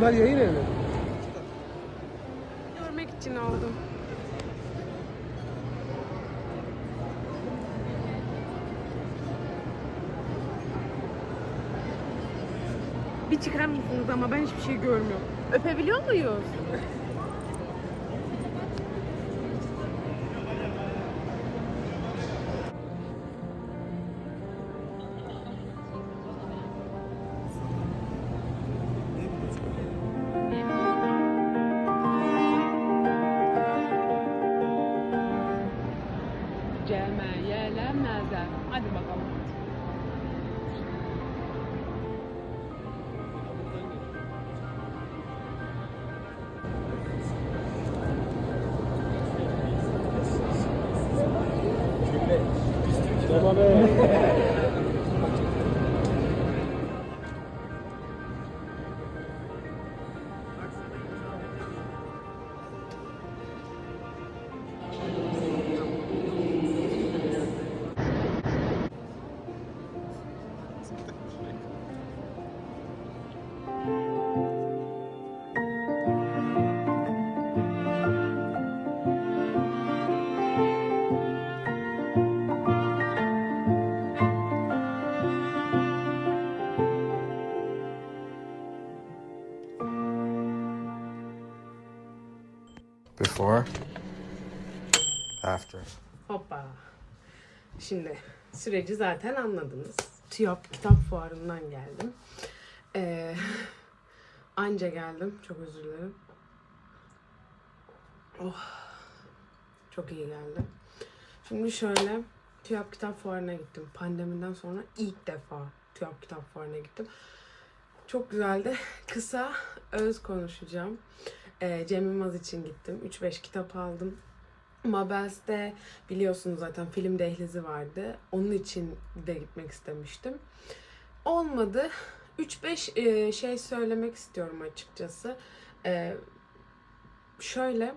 Bunlar yayın evi. Görmek için aldım. Bir çıkar mısınız ama ben hiçbir şey görmüyorum. Öpebiliyor muyuz? Cemeyelemezler. Hadi bakalım. Before, after. Hoppa. Şimdi süreci zaten anladınız. TÜYAP kitap fuarından geldim. Ee, anca geldim. Çok özür dilerim. Oh. Çok iyi geldi. Şimdi şöyle TÜYAP kitap fuarına gittim. Pandemiden sonra ilk defa TÜYAP kitap fuarına gittim. Çok güzeldi. Kısa, öz konuşacağım. Ee, Cem Yılmaz için gittim. 3-5 kitap aldım. Mabels'te biliyorsunuz zaten film dehlizi vardı. Onun için de gitmek istemiştim. Olmadı. 3-5 e, şey söylemek istiyorum açıkçası. E, şöyle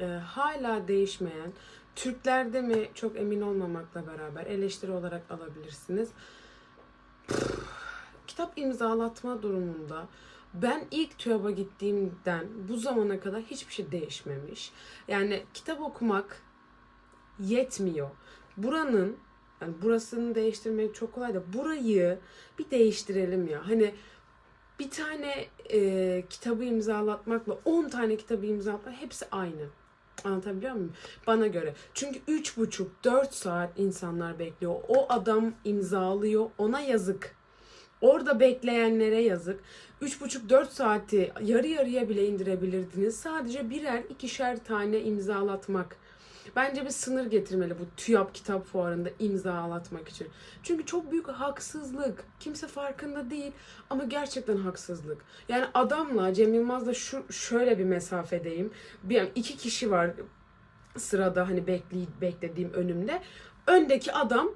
e, hala değişmeyen Türklerde mi çok emin olmamakla beraber eleştiri olarak alabilirsiniz. Kitap imzalatma durumunda ben ilk TÜYAB'a gittiğimden bu zamana kadar hiçbir şey değişmemiş. Yani kitap okumak yetmiyor. Buranın yani burasını değiştirmek çok kolay da burayı bir değiştirelim ya. Hani bir tane e, kitabı imzalatmakla 10 tane kitabı imzalatmak hepsi aynı. Anlatabiliyor muyum? Bana göre. Çünkü 3,5-4 saat insanlar bekliyor. O adam imzalıyor. Ona yazık. Orada bekleyenlere yazık. 3,5-4 saati yarı yarıya bile indirebilirdiniz. Sadece birer ikişer tane imzalatmak. Bence bir sınır getirmeli bu TÜYAP kitap fuarında imzalatmak için. Çünkü çok büyük haksızlık. Kimse farkında değil ama gerçekten haksızlık. Yani adamla Cem Yılmaz'la şu şöyle bir mesafedeyim. Bir yani iki kişi var sırada hani bekli, beklediğim önümde. Öndeki adam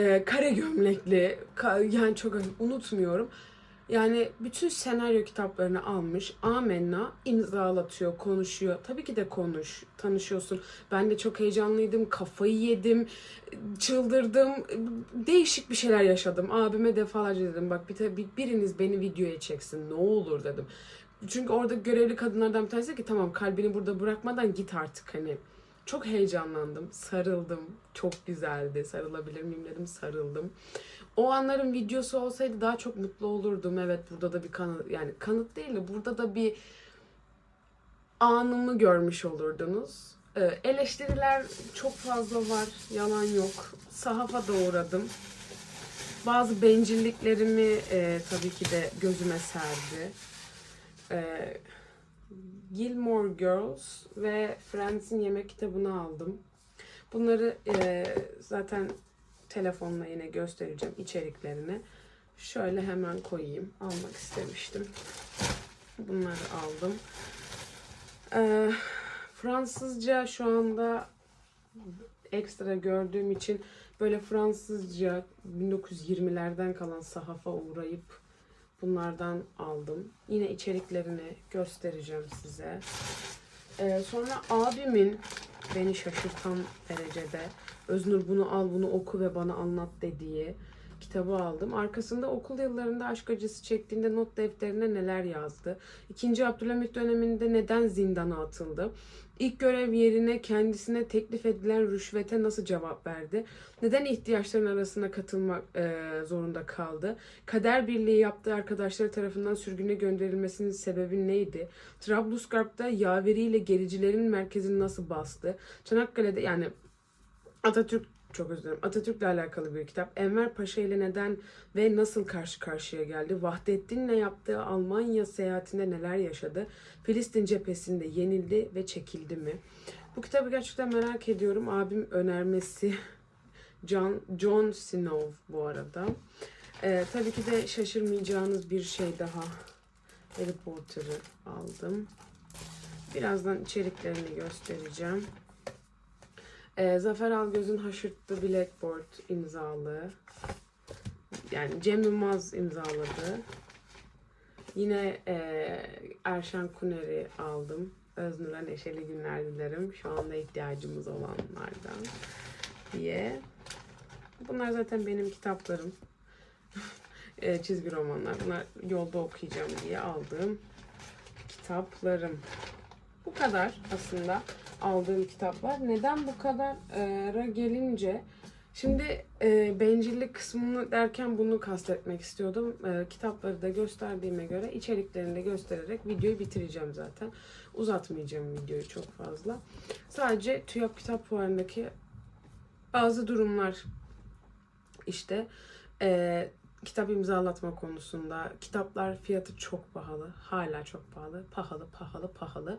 e, kare gömlekli ka- yani çok unutmuyorum. Yani bütün senaryo kitaplarını almış. Amenna imzalatıyor, konuşuyor. Tabii ki de konuş, tanışıyorsun. Ben de çok heyecanlıydım, kafayı yedim, çıldırdım. Değişik bir şeyler yaşadım. Abime defalarca dedim bak bir, bir- biriniz beni videoya çeksin ne olur dedim. Çünkü orada görevli kadınlardan bir tanesi ki tamam kalbini burada bırakmadan git artık hani. Çok heyecanlandım, sarıldım. Çok güzeldi. Sarılabilir miyim dedim, sarıldım. O anların videosu olsaydı daha çok mutlu olurdum. Evet burada da bir kanıt, yani kanıt değil de burada da bir anımı görmüş olurdunuz. Ee, eleştiriler çok fazla var, yalan yok. Sahafa da uğradım. Bazı bencilliklerimi e, tabii ki de gözüme serdi. Ee, Gilmore Girls ve Friends'in yemek kitabını aldım. Bunları e, zaten telefonla yine göstereceğim içeriklerini. Şöyle hemen koyayım. Almak istemiştim. Bunları aldım. Ee, Fransızca şu anda ekstra gördüğüm için böyle Fransızca 1920'lerden kalan sahafa uğrayıp bunlardan aldım. Yine içeriklerini göstereceğim size. Ee, sonra abimin beni şaşırtan derecede Öznur bunu al bunu oku ve bana anlat dediği kitabı aldım. Arkasında okul yıllarında aşk acısı çektiğinde not defterine neler yazdı. İkinci Abdülhamit döneminde neden zindana atıldı. İlk görev yerine kendisine teklif edilen rüşvete nasıl cevap verdi? Neden ihtiyaçların arasına katılmak e, zorunda kaldı? Kader birliği yaptığı arkadaşları tarafından sürgüne gönderilmesinin sebebi neydi? Trablusgarp'ta yaveriyle gericilerin merkezini nasıl bastı? Çanakkale'de yani Atatürk çok özür dilerim. Atatürk'le alakalı bir kitap. Enver Paşa ile neden ve nasıl karşı karşıya geldi? Vahdettin'le yaptığı Almanya seyahatinde neler yaşadı? Filistin cephesinde yenildi ve çekildi mi? Bu kitabı gerçekten merak ediyorum. Abim önermesi John, John Snow bu arada. Ee, tabii ki de şaşırmayacağınız bir şey daha. Harry Potter'ı aldım. Birazdan içeriklerini göstereceğim. Ee, Zafer Algöz'ün Haşırtlı Blackboard imzalı. Yani Cem Yılmaz imzaladı. Yine e, Erşan Kuner'i aldım. Öznur'a neşeli günler dilerim. Şu anda ihtiyacımız olanlardan diye. Bunlar zaten benim kitaplarım. e, çizgi romanlar. Bunlar yolda okuyacağım diye aldığım kitaplarım. Bu kadar aslında aldığım kitaplar. Neden bu kadara gelince şimdi e, bencillik kısmını derken bunu kastetmek istiyordum. E, kitapları da gösterdiğime göre içeriklerini de göstererek videoyu bitireceğim zaten. Uzatmayacağım videoyu çok fazla. Sadece TÜYAP Kitap Fuarı'ndaki bazı durumlar işte e, kitap imzalatma konusunda kitaplar fiyatı çok pahalı. Hala çok pahalı. Pahalı, pahalı, pahalı.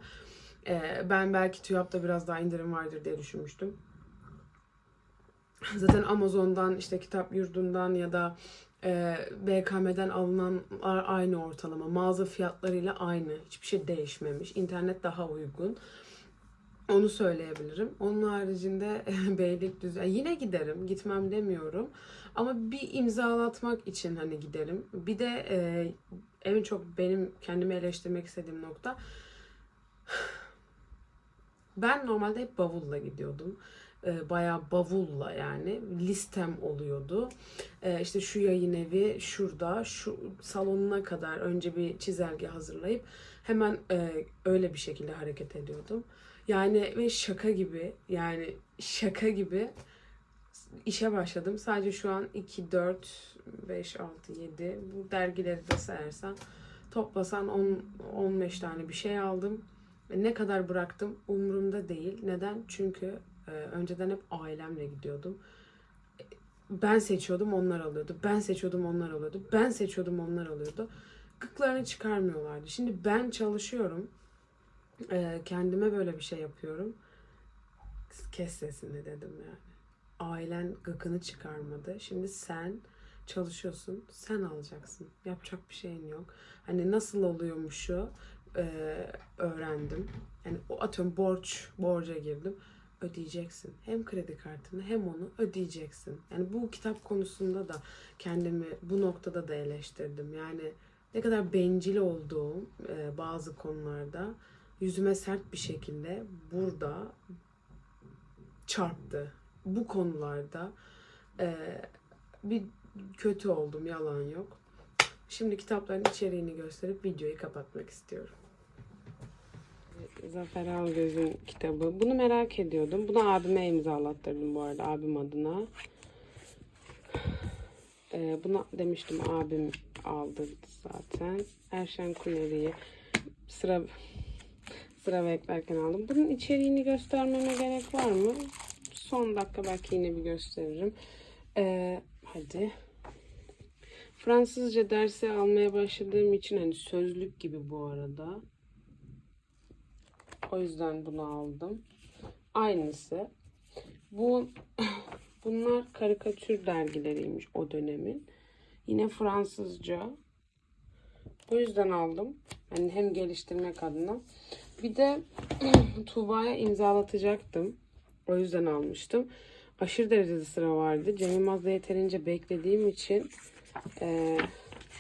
Ee, ben belki TÜYAP'ta biraz daha indirim vardır diye düşünmüştüm. Zaten Amazon'dan işte kitap yurdundan ya da e, BKM'den alınanlar aynı ortalama. Mağaza fiyatlarıyla aynı. Hiçbir şey değişmemiş. İnternet daha uygun. Onu söyleyebilirim. Onun haricinde Beylikdüzü yine giderim. Gitmem demiyorum. Ama bir imzalatmak için hani giderim. Bir de e, en çok benim kendimi eleştirmek istediğim nokta ben normalde hep bavulla gidiyordum. Ee, bayağı bavulla yani listem oluyordu. Ee, işte şu yayın evi şurada, şu salonuna kadar önce bir çizelge hazırlayıp hemen e, öyle bir şekilde hareket ediyordum. Yani ve şaka gibi yani şaka gibi işe başladım. Sadece şu an 2, 4, 5, 6, 7 bu dergileri de sayarsan toplasan 10, 15 tane bir şey aldım. Ne kadar bıraktım umurumda değil. Neden? Çünkü e, önceden hep ailemle gidiyordum. Ben seçiyordum onlar alıyordu. Ben seçiyordum onlar alıyordu. Ben seçiyordum onlar alıyordu. Gıklarını çıkarmıyorlardı. Şimdi ben çalışıyorum. E, kendime böyle bir şey yapıyorum. Kes sesini dedim yani. Ailen gıkını çıkarmadı. Şimdi sen çalışıyorsun. Sen alacaksın. Yapacak bir şeyin yok. Hani nasıl oluyormuşu e, öğrendim. Yani o atıyorum borç, borca girdim. Ödeyeceksin. Hem kredi kartını hem onu ödeyeceksin. Yani bu kitap konusunda da kendimi bu noktada da eleştirdim. Yani ne kadar bencil olduğum e, bazı konularda yüzüme sert bir şekilde burada çarptı. Bu konularda e, bir kötü oldum yalan yok. Şimdi kitapların içeriğini gösterip videoyu kapatmak istiyorum. Zafer Algöz'ün kitabı. Bunu merak ediyordum. Bunu abime imzalattırdım bu arada abim adına. Ee, buna demiştim abim aldı zaten. Erşen Kuneri'yi sıra sıra beklerken aldım. Bunun içeriğini göstermeme gerek var mı? Son dakika belki yine bir gösteririm. Ee, hadi. Fransızca dersi almaya başladığım için hani sözlük gibi bu arada. O yüzden bunu aldım. Aynısı. Bu bunlar karikatür dergileriymiş o dönemin. Yine Fransızca. O yüzden aldım. Hani hem geliştirmek adına. Bir de Tuğba'ya imzalatacaktım. O yüzden almıştım. Aşırı derecede sıra vardı. Cem Yılmaz'da yeterince beklediğim için eee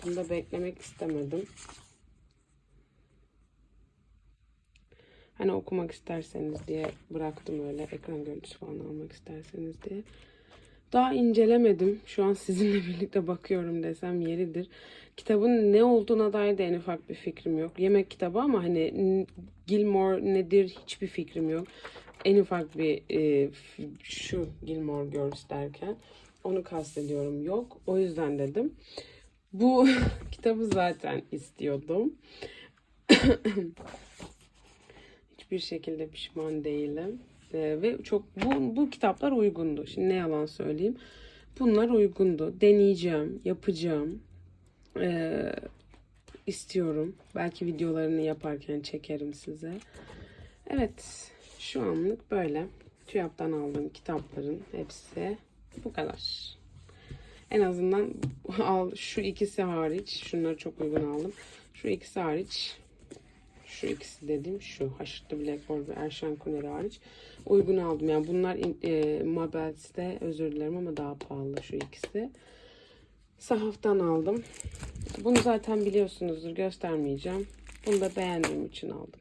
bunu da beklemek istemedim. Hani okumak isterseniz diye bıraktım öyle ekran görüntüsü falan almak isterseniz diye. Daha incelemedim. Şu an sizinle birlikte bakıyorum desem yeridir. Kitabın ne olduğuna dair de en ufak bir fikrim yok. Yemek kitabı ama hani Gilmore nedir hiçbir fikrim yok. En ufak bir e, şu Gilmore Girls derken onu kastediyorum yok. O yüzden dedim. Bu kitabı zaten istiyordum. Hiçbir şekilde pişman değilim. Ee, ve çok bu, bu kitaplar uygundu. Şimdi ne yalan söyleyeyim. Bunlar uygundu. Deneyeceğim, yapacağım. Ee, istiyorum. Belki videolarını yaparken çekerim size. Evet, şu anlık böyle. TÜYAP'tan aldığım kitapların hepsi bu kadar. En azından al şu ikisi hariç, şunları çok uygun aldım. Şu ikisi hariç şu ikisi dediğim şu Haşırtlı Blackboard ve Erşan Kuneri hariç uygun aldım. Yani bunlar e, Mabels'te özür dilerim ama daha pahalı şu ikisi. Sahaftan aldım. Bunu zaten biliyorsunuzdur göstermeyeceğim. Bunu da beğendiğim için aldım.